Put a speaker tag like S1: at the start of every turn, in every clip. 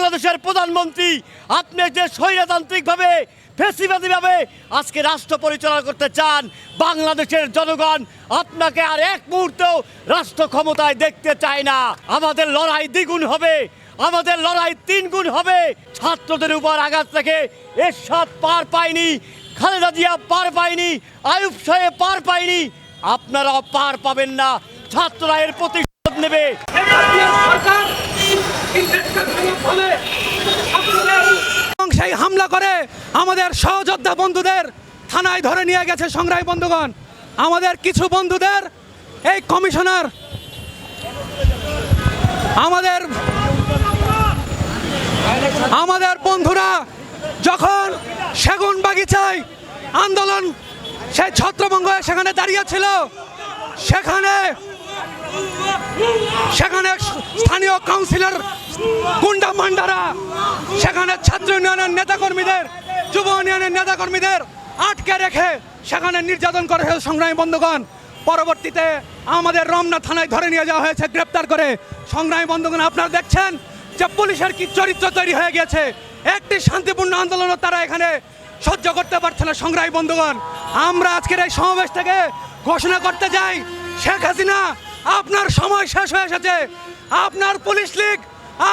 S1: বাংলাদেশের প্রধানমন্ত্রী, আপনি যে স্বৈরতান্ত্রিকভাবে, ফেসিবাদীভাবে আজকে রাষ্ট্র পরিচালনা করতে চান, বাংলাদেশের জনগণ আপনাকে আর এক মুহূর্তেও রাষ্ট্র ক্ষমতায় দেখতে চায় না। আমাদের লড়াই দ্বিগুণ হবে, আমাদের লড়াই তিন গুণ হবে। ছাত্রদের উপর আঘাত থেকে এরশাদ পার পায়নি, খালেদা জিয়া পার পায়নি, আয়ুব সাহেব পার পায়নি। আপনারাও পার পাবেন না, ছাত্ররা এর প্রতিশোধ নেবে।
S2: সরকার ইংরেজকে ফলে আপনাদের
S3: এবং সেই হামলা করে আমাদের সহযোদ্ধা বন্ধুদের থানায় ধরে নিয়ে গেছে সংগ্রামী বন্ধুগণ। আমাদের কিছু বন্ধুদের, এই কমিশনার, আমাদের আমাদের বন্ধুরা যখন সেগুন বাগিচায় আন্দোলন, সেই ছত্রভঙ্গ সেখানে দাঁড়িয়েছিল, সেখানে সেখানে স্থানীয় কাউন্সিলর গুন্ডা মান্ডারা সেখানে ছাত্র ইউনিয়নের নেতাকর্মীদের, যুব ইউনিয়নের নেতাকর্মীদের আটকে রেখে সেখানে নির্যাতন করে সংগ্রামী বন্ধুগণ। পরবর্তীতে আমাদের রমনা থানায় ধরে নিয়ে যাওয়া হয়েছে, গ্রেপ্তার করে। সংগ্রামী বন্ধুগণ, আপনারা দেখছেন যে পুলিশের কি চরিত্র তৈরি হয়ে গেছে একটি শান্তিপূর্ণ আন্দোলনও তারা এখানে সহ্য করতে পারছে না, সংগ্রামী বন্ধুগণ। আমরা আজকের এই সমাবেশ থেকে ঘোষণা করতে যাই শেখ হাসিনা, আপনার সময় শেষ হয়ে এসেছে। আপনার পুলিশ লীগ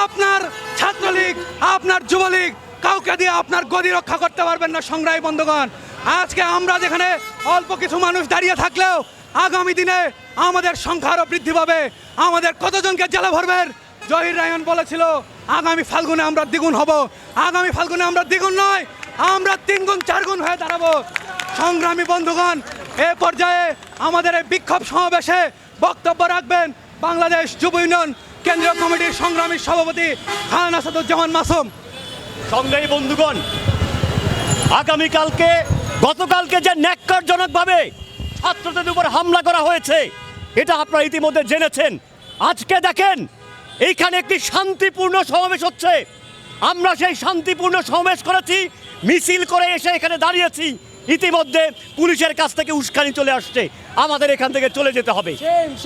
S3: আপনার ছাত্রলীগ, আপনার যুবলীগ কাউকে দিয়ে আপনার গদি রক্ষা করতে পারবেন না, সংগ্রামী বন্ধুগণ। আজকে আমরা যেখানে অল্প কিছু মানুষ দাঁড়িয়ে থাকলেও আগামী দিনে আমাদের সংখ্যা আরও বৃদ্ধি পাবে। আমাদের কতজনকে জেলে ভরবেন? জহির রায়ন বলেছিল, আগামী ফাল্গুনে আমরা দ্বিগুণ হব। আগামী ফাল্গুনে আমরা দ্বিগুণ নয়, আমরা তিনগুণ, চারগুণ হয়ে দাঁড়াবো। সংগ্রামী বন্ধুগণ, এ পর্যায়ে আমাদের এই বিক্ষোভ সমাবেশে বক্তব্য রাখবেন বাংলাদেশ যুব ইউনিয়ন কেন্দ্রীয় কমিটির সংগ্রামী সভাপতি খান আসাদুজ্জামান মাসুম।
S1: সংগ্রামী বন্ধুগণ, আগামীকালকে, গতকালকে যে ন্যাক্কারজনকভাবে ছাত্রদের উপর হামলা করা হয়েছে, এটা আপনারা ইতিমধ্যে জেনেছেন। আজকে দেখেন, এইখানে একটি শান্তিপূর্ণ সমাবেশ হচ্ছে। আমরা সেই শান্তিপূর্ণ সমাবেশ করেছি, মিছিল করে এসে এখানে দাঁড়িয়েছি। ইতিমধ্যে পুলিশের কাছ থেকে উস্কানি চলে আসছে। আমাদের এখান থেকে চলে যেতে হবে।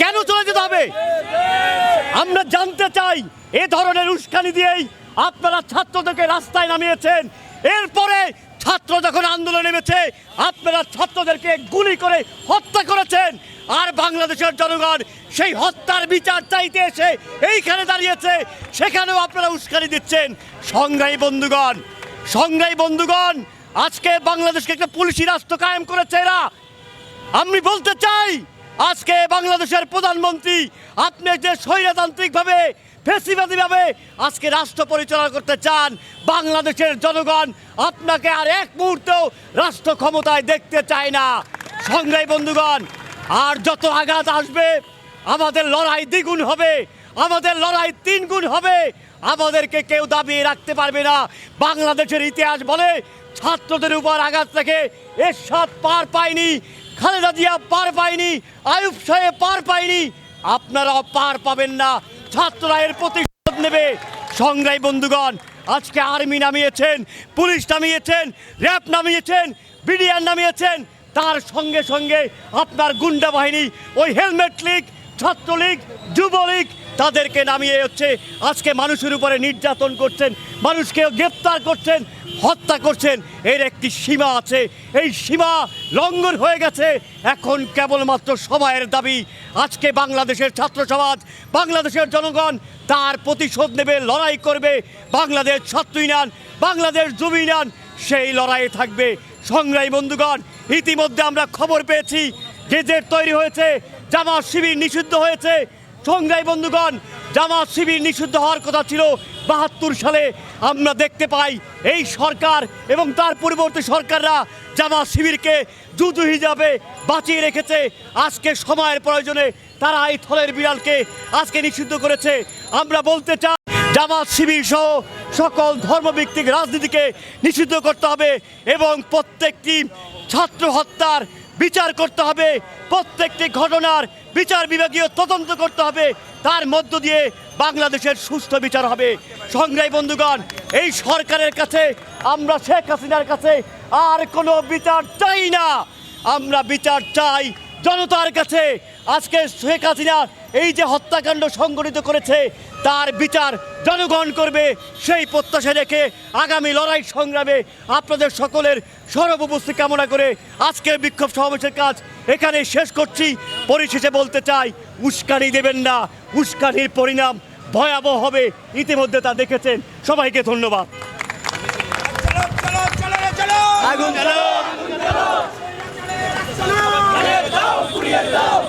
S1: কেন চলে যেতে হবে? আমরা জানতে চাই, এ ধরনের উস্কানি দিয়েই আপনারা ছাত্রদেরকে রাস্তায় নামিয়েছেন। এরপরে ছাত্র যখন আন্দোলন নেমেছে, আপনারা ছাত্রদেরকে গুলি করে হত্যা করেছেন। আর বাংলাদেশের জনগণ সেই হত্যার বিচার চাইতে এসে এইখানে দাঁড়িয়েছে। সেখানেও আপনারা উস্কানি দিচ্ছেন। সংগ্রামী বন্ধুগণ সংগ্রামী বন্ধুগণ আজকে বাংলাদেশকে একটা পুলিশি রাষ্ট্র কায়েম করেছে এরা। আমি বলতে চাই, আজকে বাংলাদেশের প্রধানমন্ত্রী, আপনি যে স্বৈরতান্ত্রিকভাবে, ফেসিবাদীভাবে আজকে রাষ্ট্র পরিচালনা করতে চান, বাংলাদেশের জনগণ আপনাকে আর এক মুহূর্তেও রাষ্ট্র ক্ষমতায় দেখতে চায় না। সংগ্রামী বন্ধুগণ, আর যত আঘাত আসবে, আমাদের লড়াই দ্বিগুণ হবে। আমাদের লড়াই তিন গুণ হবে। আমাদেরকে কেউ দাবিয়ে রাখতে পারবে না। বাংলাদেশের ইতিহাস বলে ছাত্রদের উপর আঘাত থেকে এরশাদ পার পায়নি, খালেদা জিয়া পার পায়নি, আয়ুব সাহেব পার পায়নি। আপনারাও পার পাবেন না। ছাত্ররা এর প্রতিশোধ নেবে। সংগ্রামী বন্ধুগণ, আজকে আর্মি নামিয়েছেন, পুলিশ নামিয়েছেন, র্যাব নামিয়েছেন, বিডিআর নামিয়েছেন। তার সঙ্গে সঙ্গে আপনার গুন্ডা বাহিনী, ওই হেলমেট লীগ, ছাত্রলীগ, যুবলীগ তাদেরকে নামিয়ে হচ্ছে আজকে মানুষের উপরে নির্যাতন করছেন, মানুষকে গ্রেপ্তার করছেন, হত্যা করছেন। এর একটি সীমা আছে। এই সীমা লঙ্ঘন হয়ে গেছে এখন কেবলমাত্র সময়ের দাবি। আজকে বাংলাদেশের ছাত্র সমাজ, বাংলাদেশের জনগণ তার প্রতিশোধ নেবে, লড়াই করবে। বাংলাদেশ ছাত্র ইউনিয়ন বাংলাদেশ যুব ইউনিয়ন সেই লড়াইয়ে থাকবে। সংগ্রামী বন্ধুগণ, ইতিমধ্যে আমরা খবর পেয়েছি, গেজেট তৈরি হয়েছে, জামা শিবির নিষিদ্ধ হয়েছে। সংগ্রামী বন্ধুগণ, জামাত শিবির নিষিদ্ধ হওয়ার কথা ছিল বাহাত্তর সালে। আমরা দেখতে পাই এই সরকার এবং তার পূর্ববর্তী সরকাররা জামাত শিবিরকে জুজু হিসাবে বাঁচিয়ে রেখেছে। আজকে সময়ের প্রয়োজনে তারা এই থলের বিড়ালকে আজকে নিষিদ্ধ করেছে। আমরা বলতে চাই, জামাত শিবির সহ সকল ধর্মভিত্তিক রাজনীতিকে নিষিদ্ধ করতে হবে এবং প্রত্যেকটি ছাত্র হত্যার বিচার করতে হবে। প্রত্যেকটি ঘটনার বিচার বিভাগীয় তদন্ত করতে হবে। তার মধ্য দিয়ে বাংলাদেশের সুস্থ বিচার হবে। সংগ্রামী বন্ধুগণ, এই সরকারের কাছে, আমরা শেখ হাসিনার কাছে আর কোনো বিচার চাই না। আমরা বিচার চাই জনতার কাছে আজকে শেখ হাসিনা এই যে হত্যাকাণ্ড সংগঠিত করেছে তার বিচার জনগণ করবে সেই প্রত্যাশা রেখে আগামী লড়াই সংগ্রামে আপনাদের সকলের সরব উপস্থিতি কামনা করে আজকের বিক্ষোভ সমাবেশের কাজ এখানে শেষ করছি। পরিশেষে বলতে চাই উস্কানি দেবেন না। উস্কানির পরিণাম ভয়াবহ হবে। ইতিমধ্যে তা দেখেছেন। সবাইকে ধন্যবাদ। আগুন yourself!